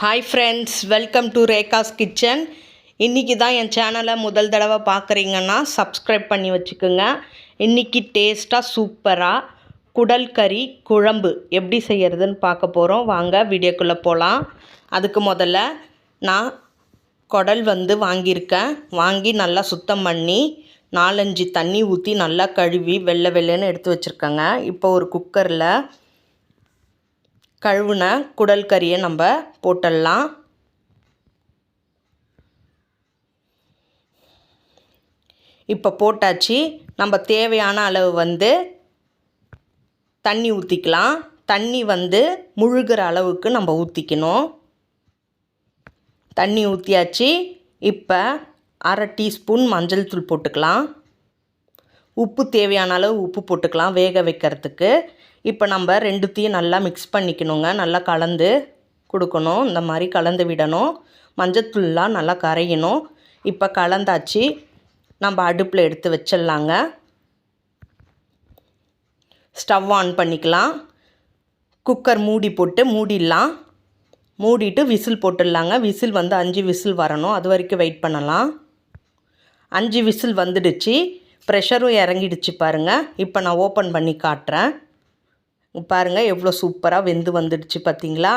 Hi friends welcome to Rekha's kitchen இன்றைக்கி தான் என் சேனலை முதல் தடவை பார்க்குறீங்கன்னா சப்ஸ்கிரைப் பண்ணி வச்சுக்கோங்க. இன்றைக்கி டேஸ்ட்டாக சூப்பராக குடல் கறி குழம்பு எப்படி செய்கிறதுன்னு பார்க்க போகிறோம் வாங்க வீடியோக்குள்ளே போகலாம் அதுக்கு முதல்ல நான் குடல் வந்து வாங்கியிருக்கேன். வாங்கி நல்லா சுத்தம் பண்ணி நாலஞ்சு தண்ணி ஊற்றி நல்லா கழுவி வெள்ளை வெள்ளைன்னு எடுத்து வச்சுருக்கேங்க. இப்போ ஒரு குக்கரில் கழுவுன குடல் கறியை நம்ம போட்டுடலாம் இப்போ போட்டாச்சு. நம்ம தேவையான அளவு வந்து தண்ணி ஊற்றிக்கலாம் தண்ணி வந்து முழுகிற அளவுக்கு நம்ம ஊற்றிக்கணும் தண்ணி ஊற்றியாச்சு இப்போ அரை டீஸ்பூன் மஞ்சள் தூள் போட்டுக்கலாம். உப்பு தேவையான அளவு உப்பு போட்டுக்கலாம் வேக வைக்கிறதுக்கு. இப்போ நம்ம ரெண்டுத்தையும் நல்லா மிக்ஸ் பண்ணிக்கணுங்க. நல்லா கலந்து கொடுக்கணும். இந்த மாதிரி கலந்து விடணும். மஞ்சத்தூள்லாம் நல்லா கரையணும். இப்போ கலந்தாச்சு. நம்ம அடுப்பில் எடுத்து வச்சிடலாங்க. ஸ்டவ் ஆன் பண்ணிக்கலாம். குக்கர் மூடி போட்டு மூடிடலாம். மூடிட்டு விசில் போட்டுடலாங்க. விசில் வந்து அஞ்சு விசில் வரணும். அது வரைக்கும் வெயிட் பண்ணலாம். அஞ்சு விசில் வந்துடுச்சு. ப்ரெஷரும் இறங்கிடுச்சு பாருங்கள் இப்போ நான் ஓப்பன் பண்ணி காட்டுறேன். பாருங்கள் எவ்வளோ சூப்பராக வெந்து வந்துடுச்சு பார்த்தீங்களா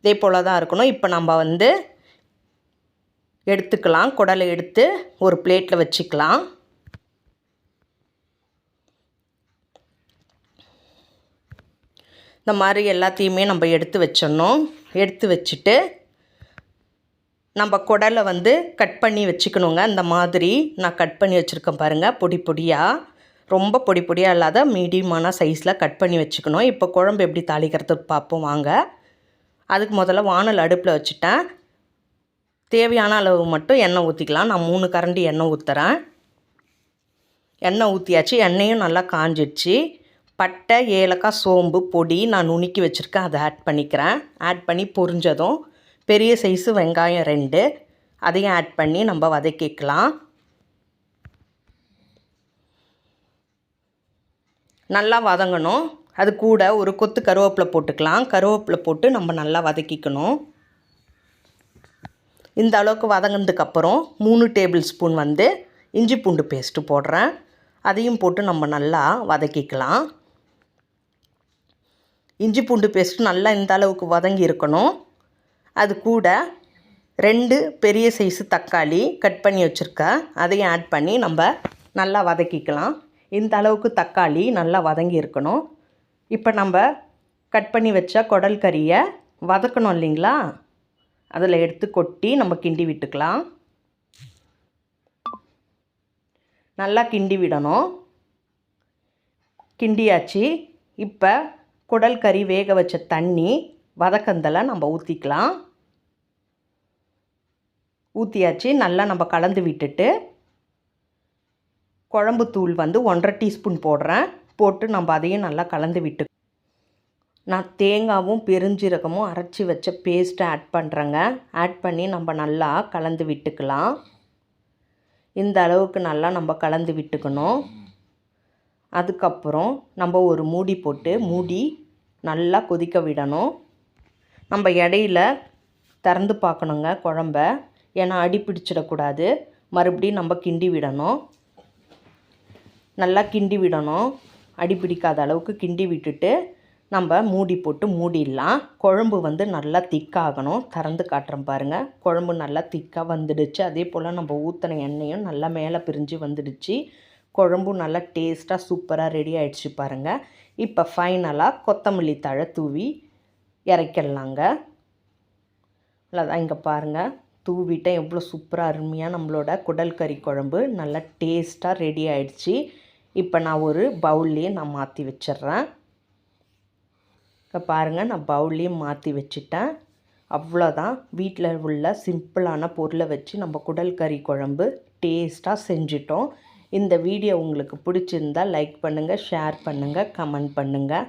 இதே போல் தான் இருக்கணும். இப்போ நம்ம வந்து எடுத்துக்கலாம். குடலை எடுத்து ஒரு பிளேட்டில் வச்சுக்கலாம். இந்த மாதிரி எல்லாத்தையுமே நம்ம எடுத்து வச்சிடணும். எடுத்து வச்சுட்டு நம்ம குடலை வந்து கட் பண்ணி வச்சுக்கணுங்க. இந்த மாதிரி நான் கட் பண்ணி வச்சுருக்கேன் பாருங்கள் பொடி பொடியாக ரொம்ப பொடி பொடியாக இல்லாத மீடியமான சைஸில் கட் பண்ணி வச்சுக்கணும். இப்போ குழம்பு எப்படி தாளிக்கிறது பார்ப்போம் வாங்க. அதுக்கு முதல்ல வானல் அடுப்பில் வச்சுட்டேன். தேவையான அளவு மட்டும் எண்ணெய் ஊற்றிக்கலாம் நான் மூணு கரண்டி எண்ணெய் ஊற்றுறேன் எண்ணெய் ஊற்றியாச்சு எண்ணெயும் நல்லா காஞ்சிடுச்சு. பட்டை ஏலக்காய் சோம்பு பொடி நான் நுணுக்கி வச்சுருக்கேன். அதை ஆட் பண்ணிக்கிறேன். ஆட் பண்ணி பொரிஞ்சதும் பெரிய சைஸு வெங்காயம் ரெண்டு. அதையும் ஆட் பண்ணி நம்ம வதக்கிக்கலாம். நல்லா வதங்கணும். அது கூட ஒரு கொத்து கருவேப்பிலை போட்டுக்கலாம். கருவேப்பிலை போட்டு நம்ம நல்லா வதக்கிக்கணும். இந்த அளவுக்கு வதங்கினதுக்கப்புறம் மூணு டேபிள் ஸ்பூன் வந்து இஞ்சி பூண்டு பேஸ்ட்டு போடுறேன். அதையும் போட்டு நம்ம நல்லா வதக்கிக்கலாம். இஞ்சி பூண்டு பேஸ்ட்டு நல்லா இந்த அளவுக்கு வதங்கி இருக்கணும். அது கூட ரெண்டு பெரிய சைஸு தக்காளி கட் பண்ணி வச்சுருக்கேன் அதையும் ஆட் பண்ணி நம்ம நல்லா வதக்கிக்கலாம். இந்த அளவுக்கு தக்காளி நல்லா வதங்கி இருக்கணும். இப்போ நம்ம கட் பண்ணி வச்ச குடல் கறியை வதக்கணும் இல்லைங்களா? அதில் எடுத்து கொட்டி நம்ம கிண்டி விட்டுக்கலாம். நல்லா கிண்டி விடணும். கிண்டியாச்சு. இப்போ குடல் கறி வேக வச்ச தண்ணி வதக்கந்தலை நம்ம ஊற்றிக்கலாம் ஊற்றியாச்சு நல்லா நம்ம கலந்து விட்டுட்டு குழம்பு தூள் வந்து ஒன்றரை டீஸ்பூன் போடுறேன். போட்டு நம்ம அதையும் நல்லா கலந்து விட்டு நான் தேங்காவும் பெருஞ்சீரகமும் அரைச்சி வச்ச பேஸ்ட்டை ஆட் பண்ணுறேங்க ஆட் பண்ணி நம்ம நல்லா கலந்து விட்டுக்கலாம். இந்த அளவுக்கு நல்லா நம்ம கலந்து விட்டுக்கணும். அதுக்கப்புறம் நம்ம ஒரு மூடி போட்டு மூடி நல்லா கொதிக்க விடணும். நம்ம இடையில திறந்து பார்க்கணுங்க குழம்ப. ஏன்னா அடி பிடிச்சிடக்கூடாது. மறுபடியும் நம்ம கிண்டி விடணும். நல்லா கிண்டி விடணும். அடி பிடிக்காத அளவுக்கு கிண்டி விட்டுட்டு நம்ம மூடி போட்டு மூடிடலாம். குழம்பு வந்து நல்லா திக்காகணும். திறந்து காட்டுறோம் பாருங்கள் குழம்பு நல்லா திக்காக வந்துடுச்சு. அதே போல் நம்ம ஊற்றின எண்ணெயும் நல்லா மேலே பிரிஞ்சு வந்துடுச்சு. குழம்பும் நல்லா டேஸ்ட்டாக சூப்பராக ரெடி ஆகிடுச்சு பாருங்கள் இப்போ ஃபைனலாக கொத்தமல்லி தழை தூவி இறக்கிடலாங்க. அதான் இங்கே பாருங்கள் தூவிட்டேன். எவ்வளோ சூப்பராக அருமையாக நம்மளோட குடல் கறி குழம்பு நல்லா டேஸ்ட்டாக ரெடி ஆயிடுச்சு. இப்போ நான் ஒரு பவுல்லையே நான் மாற்றி வச்சிட்றேன். இப்போ பாருங்கள் நான் பவுல்லையும் மாற்றி வச்சுட்டேன். அவ்வளோதான் வீட்டில் உள்ள சிம்பிளான பொருளை வச்சு நம்ம குடல் கறி குழம்பு டேஸ்ட்டாக செஞ்சிட்டோம். இந்த வீடியோ உங்களுக்கு பிடிச்சிருந்தால் லைக் பண்ணுங்கள் ஷேர் பண்ணுங்கள் கமெண்ட் பண்ணுங்கள்